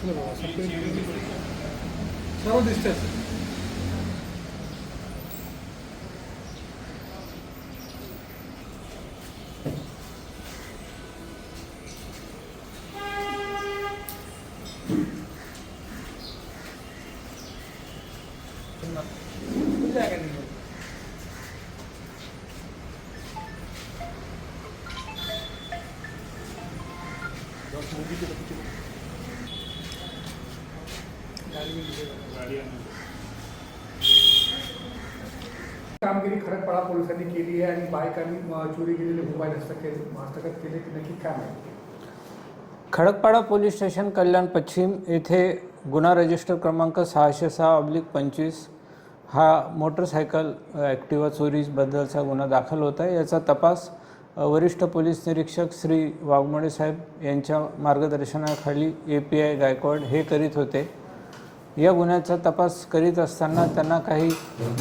Sir, seven distance. Thank you. कामगिरी जागा नाही पोलिसांनी केली आहे आणि बाईक आणि चोरी केलेले मोबाईल हस्तक हस्तगत केले की नक्की काय माहिती? खडकपाडा पोलीस स्टेशन कल्याण पश्चिम येथे गुन्हा रजिस्टर क्रमांक सहाशे सहा ऑब्लिक पंचवीस हा मोटरसायकल ॲक्टिवा चोरीबद्दलचा गुन्हा दाखल होता आहे. याचा तपास वरिष्ठ पोलीस निरीक्षक श्री वाघमोडे साहेब यांच्या मार्गदर्शनाखाली ए पी आय गायकवाड हे करीत होते. या गुन्ह्याचा तपास करीत असताना त्यांना काही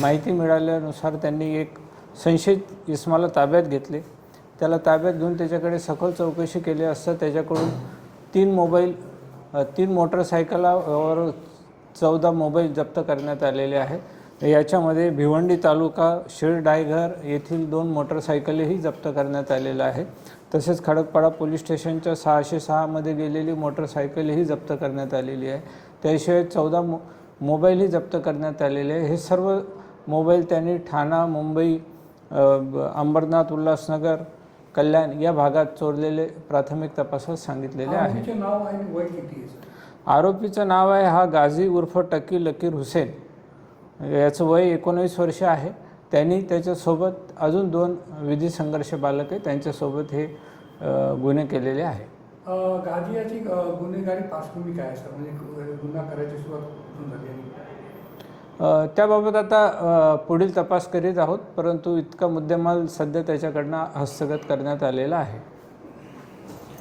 माहिती मिळाल्यानुसार त्यांनी एक संशयित इस्माला ताब्यात घेतले. त्याला ताब्यात घेऊन त्याच्याकडे सखोल चौकशी केली असता त्याच्याकडून तीन मोबाईल तीन मोटरसायकलावर चौदा मोबाईल जप्त करण्यात आलेले आहेत. याच्यामध्ये भिवंडी तालुका शिरडायघर येथील दोन मोटरसायकलही जप्त करण्यात आलेल्या आहे. तसेच खडकपाडा पोलीस स्टेशनच्या सहाशे सहामध्ये गेलेली मोटरसायकलही जप्त करण्यात आलेली आहे. त्याशिवाय चौदा मो मोबाईलही जप्त करण्यात आलेले हे सर्व मोबाईल त्यांनी ठाणा मुंबई अंबरनाथ उल्हासनगर कल्याण या भागात चोरलेले प्राथमिक तपासात सांगितलेले आहे. आरोपीचे नाव आहे सर? आरोपीचं नाव आहे हा गाझी उर्फ टकी लकीर हुसेन. याचं वय एकोणवीस वर्ष आहे. त्यांनी त्याच्यासोबत अजून दोन विधी संघर्ष बालक आहे त्यांच्यासोबत हे गुन्हे केलेले आहे गाजियाची गुन्हेगारी पार्श्वभूमी काय सर म्हणजे गुन्हा करायची सुरुवात कुठून झाली आणि त्याबाबत आता पुढील तपास करीत आहोत परंतु इतका मुद्देमाल सध्या त्याच्याकडनं हस्तगत करण्यात आलेला आहे.